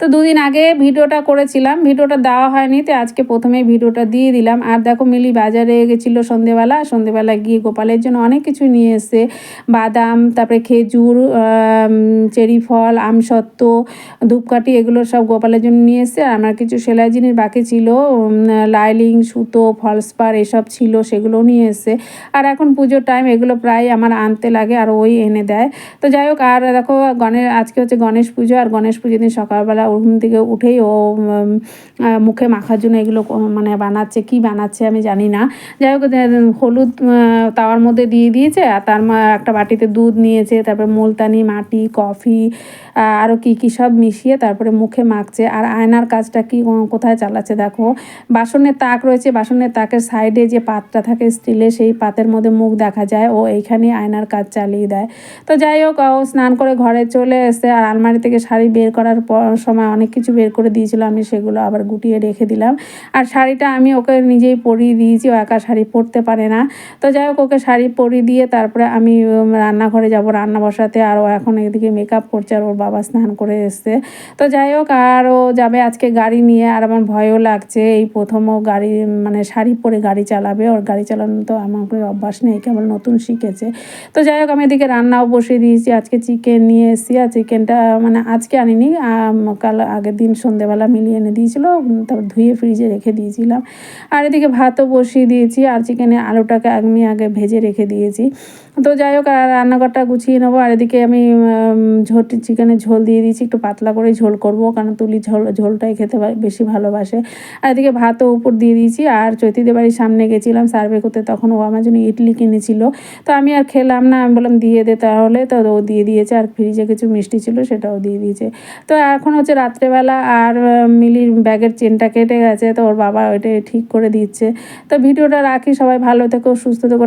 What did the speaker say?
তো দুদিন আগে ভিডিওটা করেছিলাম, ভিডিওটা দেওয়া হয়নি, তো আজকে প্রথমেই ভিডিওটা দিয়ে দিলাম। আর দেখো মিলি বাজারে গেছিল সন্ধেবেলা সন্ধেবেলা গিয়ে গোপালের জন্য অনেক কিছু নিয়ে এসে বাদাম, তারপরে খেজুর চেরি ফল আমসত্ত্ব ধূপকাঠি, এগুলো সব গোপালের জন্য নিয়ে এসছে। আর আমার কিছু সেলাই জিনিস বাকি ছিল লাইলিং, সুতো, ফলসপার, এসব ছিল, সেগুলোও নিয়ে এসে আর এখন পুজোর টাইম এগুলো প্রায় আমার আনতে লাগে, আর ওই এনে দেয়। তো যাই হোক, আর দেখো গণেশ আজকে হচ্ছে গণেশ পুজো, আর গণেশ পুজোর দিন সকালবেলা ঘুম থেকে উঠেই ও মুখে মাখার জন্য এগুলো মানে বানাচ্ছে, কি বানাচ্ছে আমি জানি না। যাই হোক হলুদ তাওয়ার মধ্যে দিয়ে দিয়েছে, আর তার একটা বাটিতে দুধ নিয়েছে, তারপরে মুলতানি, মাটি, কফি আরও কী কী সব মিশিয়ে তারপরে মুখে মাখছে। আর আয়নার কাজটা কি কোথায় চালাচ্ছে দেখো? বাসনের তাক রয়েছে, বাসনের তাকের সাইডে যে পাতটা থাকে স্টিলে সেই পাতের মধ্যে মুখ দেখা যায়, ও এইখানে আয়নার কাজ চালিয়ে দেয়। তো যাই হোক, ও স্নান করে ঘরে চলে এসে আর আলমারি থেকে শাড়ি বের করার পর সময় অনেক কিছু বের করে দিয়েছিল, আমি সেগুলো আবার গুটিয়ে রেখে দিলাম। আর শাড়িটা আমি ওকে নিজেই পরিয়ে দিয়েছি, ও একা শাড়ি পরতে পারে না। তো যাই হোক, ওকে শাড়ি পরিয়ে দিয়ে তারপরে আমি রান্নাঘরে যাব, রান্না বসাতে। আর ও এখন এদিকে মেকআপ করছে আর ওর বাবা স্নান করে এসছে। তো যাই হোক, আর ও যাবে আজকে গাড়ি নিয়ে। আর আমার ভয়ও লাগছে, এই প্রথম ও গাড়ি মানে শাড়ি পরে গাড়ি চালাবে। ওর গাড়ি চালানো তো আমার অভ্যাস নেই, কেবল নতুন শিখেছে। তো যাই হোক, আমি এদিকে রান্নাও বসিয়ে দিয়েছি। আজকে চিকেন নিয়ে এসেছি। আর চিকেনটা মানে আজকে আনিনি কাল আগের দিন সন্ধেবেলা মিলিয়ে এনে দিয়েছিল তারপর ধুয়ে ফ্রিজে রেখে দিয়েছিলাম। আর এদিকে ভাতও বসিয়ে দিয়েছি, আর চিকেনের আলুটাকে আমি আগে ভেজে রেখে দিয়েছি। তো যাই হোক, আর রান্নাঘরটা গুছিয়ে নেব। আর এদিকে আমি ঝোল চিকেনের ঝোল দিয়ে দিয়েছি, একটু পাতলা করে ঝোল করব, কারণ তুলি ঝোল, ঝোলটাই খেতে বেশি ভালোবাসে। আর এদিকে ভাতও উপর দিয়ে দিয়েছি, আর চৈতিদের বাড়ির সামনে গেছিলাম সার্ভে করতে, তখন ও আমার জন্য ইডলি কিনেছিল। তো আমি আর খেলাম না, আমি বললাম, দিয়ে দে তাহলে। তো ও দিয়ে দিয়েছে, আর ফ্রিজে কিছু মিষ্টি ছিল সেটাও দিয়ে দিয়েছে। তো এখন হচ্ছে রাত্রেবেলা আর মিলির ব্যাগের চেনটা কেটে গেছে, তো ওর বাবা ওইটা ঠিক করে দিচ্ছে। তো ভিডিওটা রাখি, সবাই ভালো থেকো, সুস্থ থেকো।